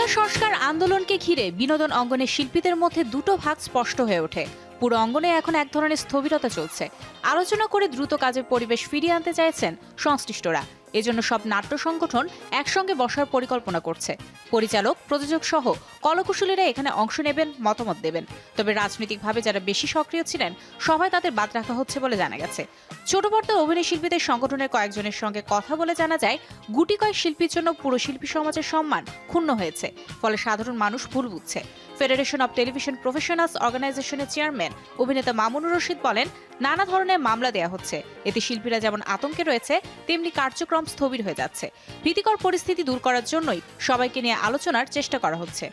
কোটা সংস্কার আন্দোলনকে ঘিরে বিনোদন অঙ্গনে শিল্পীদের মধ্যে দুটো ভাগ স্পষ্ট হয়ে ওঠে। পুরো অঙ্গনে এখন এক ধরনের স্থবিরতা চলছে। আলোচনা করে দ্রুত কাজের পরিবেশ ফিরিয়ে আনতে চাইছেন সংশ্লিষ্টরা। এজন্য সব নাট্য সংগঠন একসঙ্গে বসার পরিকল্পনা করছে। পরিচালক, প্রযোজক সহ কলকুশলীরা এখানে অংশ নেবেন, মতামত দেবেন। তবে রাজনৈতিকভাবে যারা বেশি সক্রিয় ছিলেন, সবাই তাদের বাদ রাখা হচ্ছে বলে জানা গেছে। ছোট পর্দার অভিনয় শিল্পীদের সংগঠনের কয়েকজনের সঙ্গে কথা বলে জানা যায়, গুটি কয়েক শিল্পীর জন্য পুরো শিল্পী সমাজের সম্মান ক্ষুণ্ণ হয়েছে, ফলে সাধারণ মানুষ ভুল বুঝছে। ফেডারেশন অব টেলিভিশন প্রফেশনালস অর্গানাইজেশনের চেয়ারম্যান অভিনেতা মামুনুর রশিদ বলেন, নানা ধরনের মামলা দেয়া হচ্ছে। এতে শিল্পীরা যেমন আতঙ্কে রয়েছে, তেমনি কার্যক্রম স্থবির হয়ে যাচ্ছে। ভীতিকর পরিস্থিতি দূর করার জন্যই সবাইকে নিয়ে আলোচনার চেষ্টা করা হচ্ছে।